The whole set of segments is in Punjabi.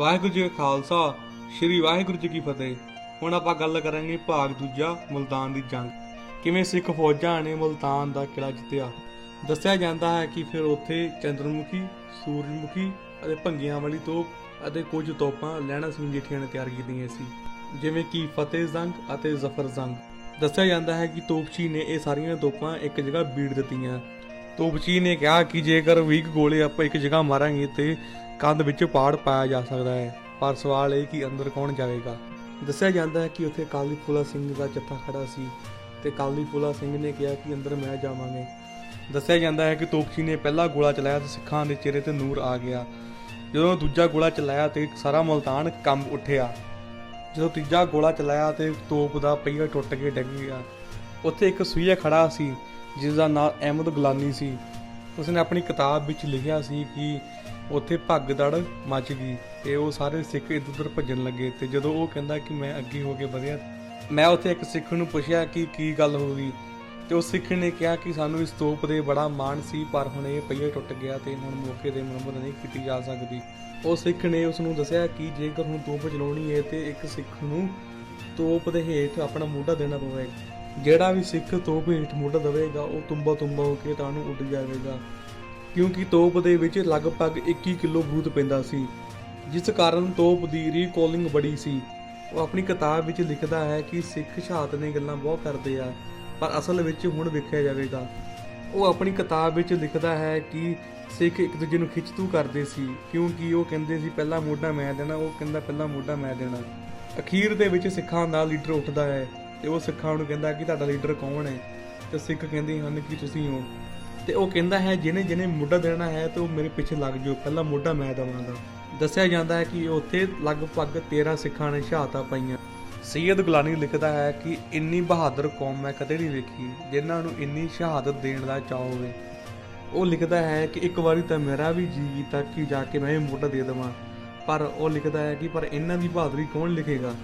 ਵਾਹਿਗੁਰੂ ਜੀ ਕਾ ਖਾਲਸਾ, ਸ੍ਰੀ ਵਾਹਿਗੁਰੂ ਜੀ ਕੀ ਫਤਿਹ। ਹੁਣ ਆਪਾਂ ਗੱਲ ਕਰਾਂਗੇ ਭਾਗ ਦੂਜਾ, ਮੁਲਤਾਨ ਦੀ ਜੰਗ। ਕਿਵੇਂ ਸਿੱਖ ਫੌਜਾਂ ਨੇ ਮੁਲਤਾਨ ਦਾ ਕਿਲਾ ਜਿੱਤਿਆ? ਦੱਸਿਆ ਜਾਂਦਾ ਹੈ ਕਿ ਫਿਰ ਉੱਥੇ ਚੰਦਰਮੁਖੀ, ਸੂਰਜਮੁਖੀ ਅਤੇ ਭੰਗੀਆਂ ਵਾਲੀ ਤੋਪ ਅਤੇ ਕੁਝ ਤੋਪਾਂ ਲੈਣਾ ਸਿੰਘ ਜੇਠੀਆਂ ਨੇ ਤਿਆਰ ਕੀਤੀਆਂ ਸੀ। ਜਿਵੇਂ ਕਿ ਫਤਿਹ ਜ਼ੰਗ ਅਤੇ ਜ਼ਫਰ ਜ਼ੰਗ। ਦੱਸਿਆ ਜਾਂਦਾ ਹੈ ਕਿ ਤੋਪਚੀ ਨੇ ਇਹ ਸਾਰੀਆਂ ਤੋਪਾਂ ਇੱਕ ਜਗ੍ਹਾ ਬੀੜ ਦਿੱਤੀਆਂ। ਤੋਪਚੀ ਨੇ ਕਿਹਾ ਕਿ ਜੇਕਰ 20 ਗੋਲੇ ਆਪਾਂ ਇੱਕ ਜਗ੍ਹਾ ਮਾਰਾਂਗੇ ਤੇ ਕੰਧ ਵਿੱਚ ਪਾੜ ਪਾਇਆ ਜਾ ਸਕਦਾ ਹੈ। ਪਰ ਸਵਾਲ ਇਹ ਕਿ ਅੰਦਰ ਕੌਣ ਜਾਵੇਗਾ? ਦੱਸਿਆ ਜਾਂਦਾ ਹੈ ਕਿ ਉੱਥੇ ਕਾਲੀ ਫੂਲਾ ਸਿੰਘ ਦਾ ਜੱਥਾ ਖੜਾ ਸੀ ਤੇ ਕਾਲੀ ਫੂਲਾ ਸਿੰਘ ਨੇ ਕਿਹਾ ਕਿ ਅੰਦਰ ਮੈਂ ਜਾਵਾਂਗੇ। ਦੱਸਿਆ ਜਾਂਦਾ ਹੈ ਕਿ ਤੋਪਚੀ ਨੇ ਪਹਿਲਾ ਗੋਲਾ ਚਲਾਇਆ ਤੇ ਸਿੱਖਾਂ ਦੇ ਚਿਹਰੇ ਤੇ ਨੂਰ ਆ ਗਿਆ। ਜਦੋਂ ਦੂਜਾ ਗੋਲਾ ਚਲਾਇਆ ਤੇ ਸਾਰਾ ਮੁਲਤਾਨ ਕੰਬ ਉੱਠਿਆ। ਜਦੋਂ ਤੀਜਾ ਗੋਲਾ ਚਲਾਇਆ ਤੇ ਤੋਪ ਦਾ ਪਹੀਆ ਟੁੱਟ ਕੇ ਡਿੱਗ ਗਿਆ। ਉੱਥੇ ਇੱਕ ਸੂਈਆ ਖੜਾ ਸੀ। ਜਿਸ ਦਾ ਨਾਮ ਅਹਿਮਦ ਗੁਲਾਨੀ ਸੀ। ਉਸਨੇ ਆਪਣੀ ਕਿਤਾਬ ਵਿੱਚ ਲਿਖਿਆ ਸੀ ਕਿ ਉੱਥੇ ਭਗਦੜ ਮਚ ਗਈ ਤੇ ਉਹ ਸਾਰੇ ਸਿੱਖ ਇੱਧਰ ਉੱਧਰ ਭੱਜਣ ਲੱਗੇ ਤੇ ਜਦੋਂ ਉਹ ਕਹਿੰਦਾ ਕਿ ਮੈਂ ਅੱਗੇ ਹੋ ਕੇ ਵਧਿਆ, ਮੈਂ ਉੱਥੇ ਇੱਕ ਸਿੱਖ ਨੂੰ ਪੁੱਛਿਆ ਕਿ ਕੀ ਗੱਲ ਹੋ ਗਈ ਤੇ ਉਸ ਸਿੱਖ ਨੇ ਕਿਹਾ ਕਿ ਸਾਨੂੰ ਇਸ ਤੋਪ ਦੇ ਬੜਾ ਮਾਣ ਸੀ, ਪਰ ਹੁਣ ਇਹ ਪਹੀਆ ਟੁੱਟ ਗਿਆ ਤੇ ਹੁਣ ਮੌਕੇ ਤੇ ਮੁਰੰਮਤ ਨਹੀਂ ਕੀਤੀ ਜਾ ਸਕਦੀ। ਉਹ ਸਿੱਖ ਨੇ ਉਸ ਨੂੰ ਦੱਸਿਆ ਕਿ ਜੇਕਰ ਹੁਣ ਤੋਪ ਚਲਾਉਣੀ ਹੈ ਤੇ ਇੱਕ ਸਿੱਖ ਨੂੰ ਤੋਪ ਦੇ ਹੇਠ ਆਪਣਾ ਮੋਢਾ ਦੇਣਾ ਪਵੇਗਾ ਜਿਹੜਾ ਵੀ ਸਿੱਖ ਤੋਪ ਹੇਠ ਮੁੱਢ ਦੇਵੇਗਾ, ਉਹ ਤੁੰਬਾ ਤੁੰਬਾ ਹੋ ਕੇ ਤਾਂ ਨੂੰ ਉੱਡ ਜਾਵੇਗਾ। ਕਿਉਂਕਿ ਤੋਪ ਦੇ ਵਿੱਚ ਲਗਭਗ 21 ਕਿਲੋ ਬੂਤ ਪੈਂਦਾ ਸੀ, ਜਿਸ ਕਾਰਨ ਤੋਪ ਦੀ ਰੀਕੋਲਿੰਗ ਬੜੀ ਸੀ। ਉਹ ਆਪਣੀ ਕਿਤਾਬ ਵਿੱਚ ਲਿਖਦਾ ਹੈ ਕਿ ਸਿੱਖ ਸ਼ਹਾਦਤ ਦੀਆਂ ਗੱਲਾਂ ਬਹੁਤ ਕਰਦੇ ਆ, ਪਰ ਅਸਲ ਵਿੱਚ ਹੁਣ ਵੇਖਿਆ ਜਾਵੇਗਾ। ਉਹ ਆਪਣੀ ਕਿਤਾਬ ਵਿੱਚ ਲਿਖਦਾ ਹੈ ਕਿ ਸਿੱਖ ਇੱਕ ਦੂਜੇ ਨੂੰ ਖਿੱਚਤੂ ਕਰਦੇ ਸੀ, ਕਿਉਂਕਿ ਉਹ ਕਹਿੰਦੇ ਸੀ, ਪਹਿਲਾ ਮੋਢਾ ਮੈਂ ਦੇਣਾ, ਉਹ ਕਹਿੰਦਾ, ਪਹਿਲਾ ਮੋਢਾ ਮੈਂ ਦੇਣਾ। ਅਖੀਰ ਦੇ ਵਿੱਚ ਸਿੱਖਾਂ ਦਾ ਲੀਡਰ ਉੱਠਦਾ ਹੈ। ਤੇ ਉਹ ਸਿੱਖਾਂ ਨੂੰ ਕਹਿੰਦਾ ਕਿ ਤੁਹਾਡਾ ਲੀਡਰ ਕੌਣ ਹੈ? ਤੇ ਸਿੱਖ ਕਹਿੰਦੇ ਹਨ ਕਿ ਤੁਸੀਂ ਹੋ। ਤੇ ਉਹ ਕਹਿੰਦਾ ਹੈ, ਜਿਹਨੇ ਜਿਹਨੇ ਮੁੱਢਾ ਦੇਣਾ ਹੈ ਤੇ ਉਹ ਮੇਰੇ ਪਿੱਛੇ ਲੱਗ ਜਾਓ। ਪਹਿਲਾ ਮੁੱਢਾ ਮੈਂ ਦਵਾਂਗਾ। ਦੱਸਿਆ ਜਾਂਦਾ ਹੈ ਕਿ ਉੱਥੇ ਲਗਭਗ 13 ਸਿੱਖਾਂ ਨੇ ਸ਼ਹਾਦਤਾਂ ਪਾਈਆਂ। ਸੈਯਦ ਗੁਲਾਨੀ ਲਿਖਦਾ ਹੈ ਕਿ ਇੰਨੀ ਬਹਾਦਰ ਕੌਮ ਮੈਂ ਕਦੇ ਨਹੀਂ ਵੇਖੀ ਜਿਨ੍ਹਾਂ ਨੂੰ ਇੰਨੀ ਸ਼ਹਾਦਤ ਦੇਣ ਦਾ ਚਾਅ ਹੋਵੇ। ਉਹ ਲਿਖਦਾ ਹੈ ਕਿ ਇੱਕ ਵਾਰੀ ਤਾਂ ਮੇਰਾ ਵੀ ਜੀ ਕੀਤਾ ਕਿ ਜਾ ਕੇ ਮੈਂ ਇਹ ਮੋਢਾ ਦੇ ਦੇਵਾਂ। ਪਰ ਉਹ ਲਿਖਦਾ ਹੈ ਕਿ ਪਰ ਇਹਨਾਂ ਦੀ ਬਹਾਦਰੀ ਕੌਣ ਲਿਖੇਗਾ?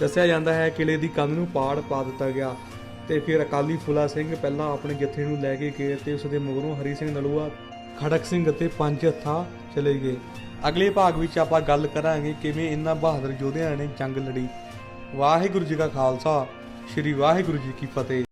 ਦੱਸਿਆ ਜਾਂਦਾ ਹੈ ਕਿਲੇ ਦੀ ਕੰਧ ਨੂੰ ਪਾੜ ਪਾ ਦਿੱਤਾ ਗਿਆ ਤੇ ਫਿਰ ਅਕਾਲੀ ਫੁਲਾ ਸਿੰਘ ਪਹਿਲਾਂ ਆਪਣੇ ਜਥੇ ਨੂੰ ਲੈ ਕੇ ਗਏ ਤੇ ਉਸ ਦੇ ਮਗਰੋਂ ਹਰੀ ਸਿੰਘ ਨਲੂਆ, ਖੜਕ ਸਿੰਘ ਅਤੇ ਪੰਜ ਹੱਥਾਂ ਚਲੇ ਗਏ। ਅਗਲੇ ਭਾਗ ਵਿੱਚ ਆਪਾਂ ਗੱਲ ਕਰਾਂਗੇ ਕਿਵੇਂ ਇਹਨਾਂ ਬਹਾਦਰ ਯੋਧਿਆਂ ਨੇ ਜੰਗ ਲੜੀ। ਵਾਹਿਗੁਰੂ ਜੀ ਕਾ ਖਾਲਸਾ, ਸ੍ਰੀ ਵਾਹਿਗੁਰੂ ਜੀ ਕੀ ਫਤਿਹ।